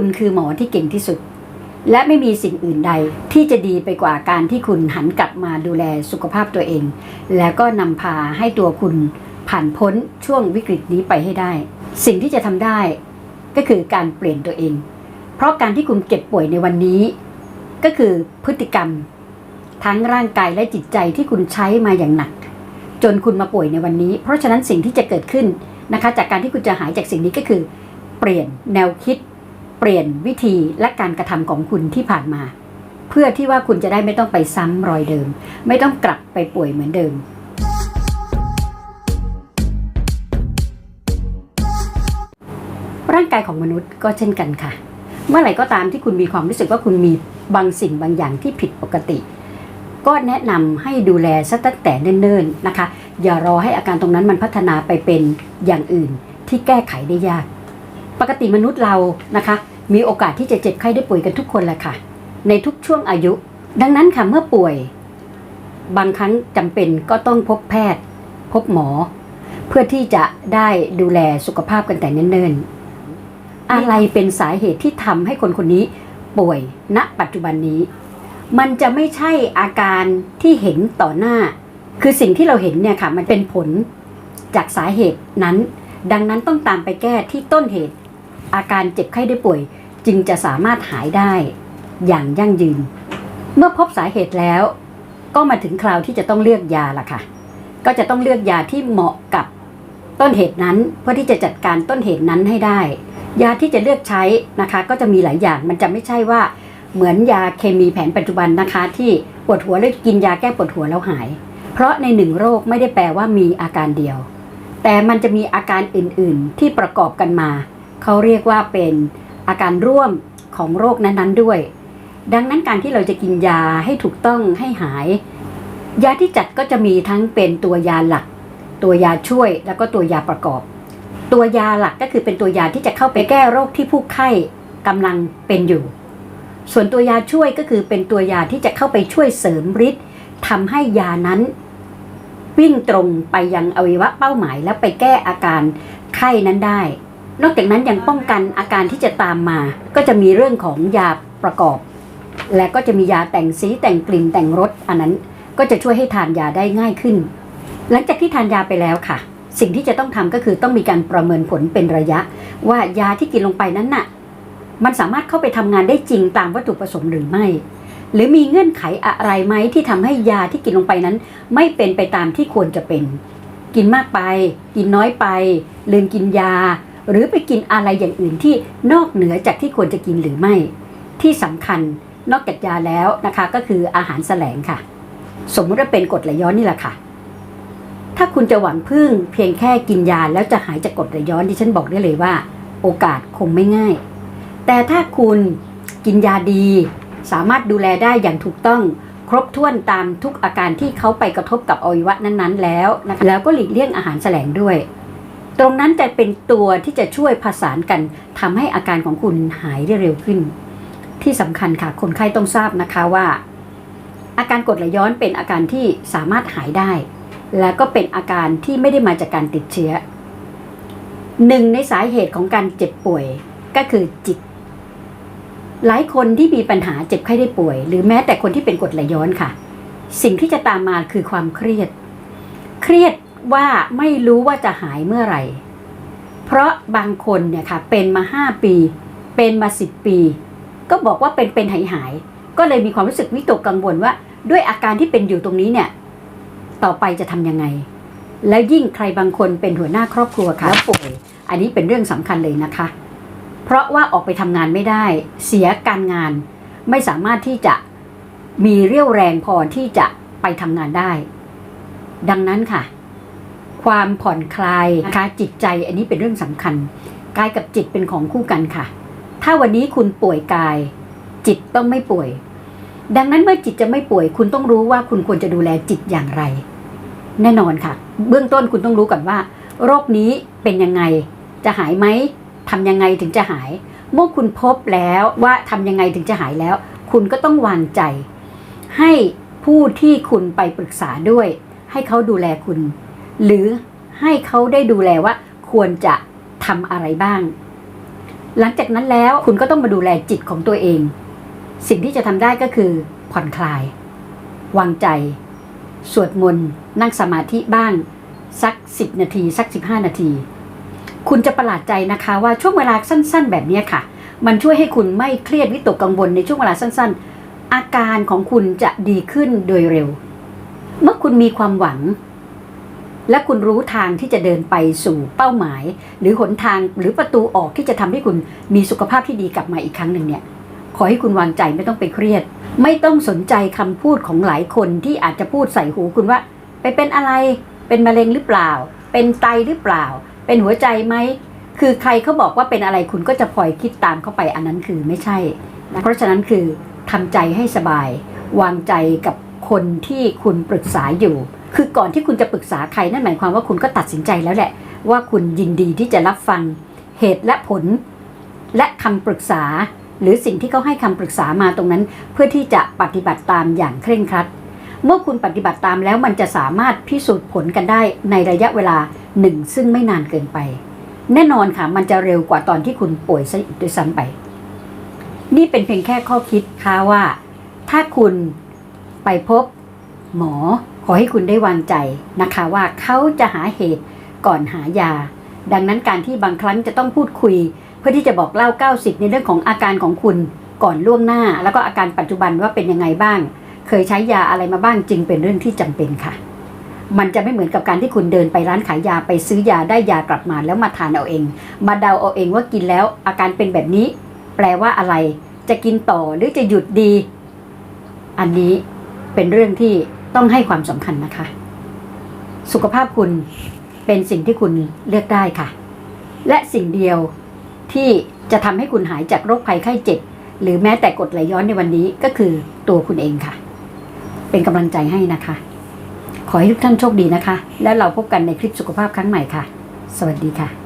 คุณคือหมอที่เก่งที่สุด และไม่มีสิ่งอื่นใดที่จะดีไปกว่าการที่คุณหันกลับมาดูแลสุขภาพตัวเอง แล้วก็นำพาให้ตัวคุณผ่านพ้นช่วงวิกฤตนี้ไปให้ได้ สิ่งที่จะทำได้ก็คือการเปลี่ยนตัวเอง เพราะการที่คุณเก็บป่วยในวันนี้ ก็คือพฤติกรรม ทั้งร่างกายและจิตใจที่คุณใช้มาอย่างหนัก จนคุณมาป่วยในวันนี้ เพราะฉะนั้นสิ่งที่จะเกิดขึ้นนะคะ จากการที่คุณจะหายจากสิ่งนี้ก็คือ เปลี่ยนแนวคิด เปลี่ยนวิธีและการกระทำของคุณที่ผ่านมา เพื่อที่ว่าคุณจะได้ไม่ต้องไปซ้ำรอยเดิม ไม่ต้องกลับไปป่วยเหมือนเดิมร่างกายของมนุษย์ก็เช่นกันค่ะ เมื่อไหร่ก็ตามที่คุณมีความรู้สึกว่าคุณมีบางสิ่งบางอย่างที่ผิดปกติ ก็แนะนำให้ดูแลซะตั้งแต่เนิ่นๆนะคะ อย่ารอให้อาการตรงนั้นมันพัฒนาไปเป็นอย่างอื่นที่แก้ไขได้ยาก ปกติมนุษย์เรานะคะ มีโอกาสที่จะเจ็บไข้ได้ป่วยกันทุกคนแหละค่ะ ในทุกช่วงอายุ ดังนั้นค่ะเมื่อป่วย บางครั้งจำเป็นก็ต้องพบแพทย์ พบหมอ เพื่อที่จะได้ดูแลสุขภาพกันแต่เนิ่นๆอะไรเป็นสาเหตุที่ทำให้คนคนนี้ป่วยณปัจจุบันนี้ มันจะไม่ใช่อาการที่เห็นต่อหน้า คือสิ่งที่เราเห็นเนี่ยค่ะ มันเป็นผลจากสาเหตุนั้น ดังนั้นต้องตามไปแก้ที่ต้นเหตุ อาการเจ็บไข้ได้ป่วย จึงจะสามารถหายได้อย่างยั่งยืน เมื่อพบสาเหตุแล้ว ก็มาถึงคราวที่จะต้องเลือกยาละค่ะ ก็จะต้องเลือกยาที่เหมาะกับต้นเหตุนั้นเพื่อที่จะจัดการต้นเหตุนั้นให้ได้ ยาที่จะเลือกใช้นะคะ ก็จะมีหลายอย่างมันจะไม่ใช่ว่าเหมือนยาเคมีแผนปัจจุบันนะคะ ที่ปวดหัวแล้วกินยาแก้ปวดหัวแล้วหาย เพราะในหนึ่งโรคไม่ได้แปลว่ามีอาการเดียว แต่มันจะมีอาการอื่นๆที่ประกอบกันมา เขาเรียกว่าเป็นอาการร่วมของโรคนั้นๆด้วย ดังนั้นการที่เราจะกินยาให้ถูกต้องให้หาย ยาที่จัดก็จะมีทั้งเป็นตัวยาหลัก ตัวยาช่วยแล้วก็ตัวยาประกอบ ตัวยาหลักก็คือเป็นตัวยาที่จะเข้าไปแก้โรคที่ผู้ไข้กำลังเป็นอยู่ ส่วนตัวยาช่วยก็คือเป็นตัวยาที่จะเข้าไปช่วยเสริมฤทธิ์ทำให้ยานั้นวิ่งตรงไปยังอวัยวะเป้าหมายแล้วไปแก้อาการไข้นั้นได้ นอกจากนั้นยังป้องกันอาการที่จะตามมา ก็จะมีเรื่องของยาประกอบ และก็จะมียาแต่งสีแต่งกลิ่นแต่งรสอันนั้นก็จะช่วยให้ทานยาได้ง่ายขึ้น หลังจากที่ทานยาไปแล้วค่ะ สิ่งที่จะต้องทำก็คือต้องมีการประเมินผลเป็นระยะ ว่ายาที่กินลงไปนั้นน่ะมันสามารถเข้าไปทำงานได้จริงตามวัตถุประสงค์หรือไม่ หรือมีเงื่อนไขอะไรไหมที่ทำให้ยาที่กินลงไปนั้น ไม่เป็นไปตามที่ควรจะเป็น กินมากไป กินน้อยไป ลืมกินยา หรือไปกินอะไรอย่างอื่นที่นอกเหนือจากที่ควรจะกินหรือไม่ ที่สำคัญนอกจากยาแล้วนะคะก็คืออาหารแสลงค่ะ สมมติว่าเป็นกรดไหลย้อนนี่แหละค่ะ ถ้าคุณจะหวังพึ่งเพียงแค่กินยาแล้วจะหายจากกรดไหลย้อนที่ฉันบอกได้เลยว่า โอกาสคงไม่ง่าย แต่ถ้าคุณกินยาดี สามารถดูแลได้อย่างถูกต้องครบถ้วนตามทุกอาการที่เขาไปกระทบกับอวัยวะนั้นๆ แล้วนะคะแล้วก็หลีกเลี่ยงอาหารแสลงด้วย ตรงนั้นจะเป็นตัวที่จะช่วยผสานกันทำให้อาการของคุณหายได้เร็วขึ้น ที่สำคัญค่ะคนไข้ต้องทราบนะคะว่า อาการกรดไหลย้อนเป็นอาการที่สามารถหายได้ และก็เป็นอาการที่ไม่ได้มาจากการติดเชื้อหนึ่งในสาเหตุของการเจ็บป่วยก็คือจิต หลายคนที่มีปัญหาเจ็บไข้ได้ป่วย หรือแม้แต่คนที่เป็นกรดไหลย้อนค่ะ สิ่งที่จะตามมาคือความเครียด เครียด ว่าไม่รู้ว่าจะหายเมื่อไหร่ เพราะบางคนเนี่ยค่ะเป็นมาห้าปี เป็นมาสิบปี ก็บอกว่าเป็นเป็นหายหายก็เลยมีความรู้สึกวิตกกังวลว่า ด้วยอาการที่เป็นอยู่ตรงนี้เนี่ย ต่อไปจะทำยังไง แล้วยิ่งใครบางคนเป็นหัวหน้าครอบครัวค่ะแล้วป่วยอันนี้เป็นเรื่องสำคัญเลยนะคะ เพราะว่าออกไปทำงานไม่ได้ เสียการงาน ไม่สามารถที่จะมีเรี่ยวแรงพอที่จะไปทำงานได้ ดังนั้นค่ะ ความผ่อนคลายนะคะจิตใจอันนี้เป็นเรื่องสำคัญ กายกับจิตเป็นของคู่กันค่ะ ถ้าวันนี้คุณป่วยกาย จิตต้องไม่ป่วย ดังนั้นเมื่อจิตจะไม่ป่วย คุณต้องรู้ว่าคุณควรจะดูแลจิตอย่างไร แน่นอนค่ะ เบื้องต้นคุณต้องรู้ก่อนว่า โรคนี้เป็นยังไงจะหายไหมทำยังไงถึงจะหาย เมื่อคุณพบแล้วว่าทำยังไงถึงจะหายแล้ว คุณก็ต้องวางใจ ให้ผู้ที่คุณไปปรึกษาด้วย ให้เขาดูแลคุณ หรือให้เขาได้ดูแลว่าควรจะทำอะไรบ้าง หลังจากนั้นแล้วคุณก็ต้องมาดูแลจิตของตัวเอง สิ่งที่จะทำได้ก็คือ ผ่อนคลาย วางใจ สวดมนต์ นั่งสมาธิบ้าง สัก 10 นาที สัก 15 นาที คุณจะประหลาดใจนะคะว่าช่วงเวลาสั้น ๆ แบบนี้ค่ะ มันช่วยให้คุณไม่เครียดวิตกกังวลในช่วงเวลาสั้น ๆ อาการของคุณจะดีขึ้นโดยเร็ว เมื่อคุณมีความหวัง และคุณรู้ทางที่จะเดินไปสู่เป้าหมาย หรือหนทางหรือประตูออกที่จะทำให้คุณมีสุขภาพที่ดีกลับมาอีกครั้งหนึ่งเนี่ยขอให้คุณวางใจไม่ต้องไปเครียด ไม่ต้องสนใจคำพูดของหลายคนที่อาจจะพูดใส่หูคุณว่า ไปเป็นอะไร เป็นมะเร็งหรือเปล่า เป็นไตหรือเปล่า เป็นหัวใจไหมคือใครเขาบอกว่าเป็นอะไรคุณก็จะพลอยคิดตามเข้าไปอันนั้นคือไม่ใช่นะเพราะฉะนั้นคือทำใจให้สบาย วางใจกับคนที่คุณปรึกษาอยู่ คือก่อนที่คุณจะปรึกษาใครนั่นหมายความว่าคุณก็ตัดสินใจแล้วแหละ ว่าคุณยินดีที่จะรับฟังเหตุและผล และคำปรึกษา หรือสิ่งที่เขาให้คำปรึกษามาตรงนั้น เพื่อที่จะปฏิบัติตามอย่างเคร่งครัด เมื่อคุณปฏิบัติตามแล้วมันจะสามารถพิสูจน์ผลกันได้ในระยะเวลาหนึ่งซึ่งไม่นานเกินไป แน่นอนค่ะมันจะเร็วกว่าตอนที่คุณป่วยซะอีกด้วยซ้ำไป นี่เป็นเพียงแค่ข้อคิดค่ะว่า ถ้าคุณไปพบ หมอขอให้คุณได้วางใจนะคะว่าเขาจะหาเหตุก่อนหายา ดังนั้นการที่บางครั้งจะต้องพูดคุย เพื่อที่จะบอกเล่า 90 ในเรื่องของอาการของคุณก่อนล่วงหน้า แล้วก็อาการปัจจุบันว่าเป็นยังไงบ้าง เคยใช้ยาอะไรมาบ้างจึงเป็นเรื่องที่จำเป็นค่ะ มันจะไม่เหมือนกับการที่คุณเดินไปร้านขายยาไปซื้อยาได้ยากลับมาแล้วมาทานเอาเอง มาเดาเอาเองว่ากินแล้วอาการเป็นแบบนี้ แปลว่าอะไร จะกินต่อหรือจะหยุดดี อันนี้เป็นเรื่องที่ ต้องให้ความสำคัญนะคะ สุขภาพคุณเป็นสิ่งที่คุณเลือกได้ค่ะ และสิ่งเดียวที่จะทำให้คุณหายจากโรคภัยไข้เจ็บ หรือแม้แต่กดไหลย้อนในวันนี้ก็คือตัวคุณเองค่ะ เป็นกำลังใจให้นะคะ ขอให้ทุกท่านโชคดีนะคะ แล้วเราพบกันในคลิปสุขภาพครั้งใหม่ค่ะ สวัสดีค่ะ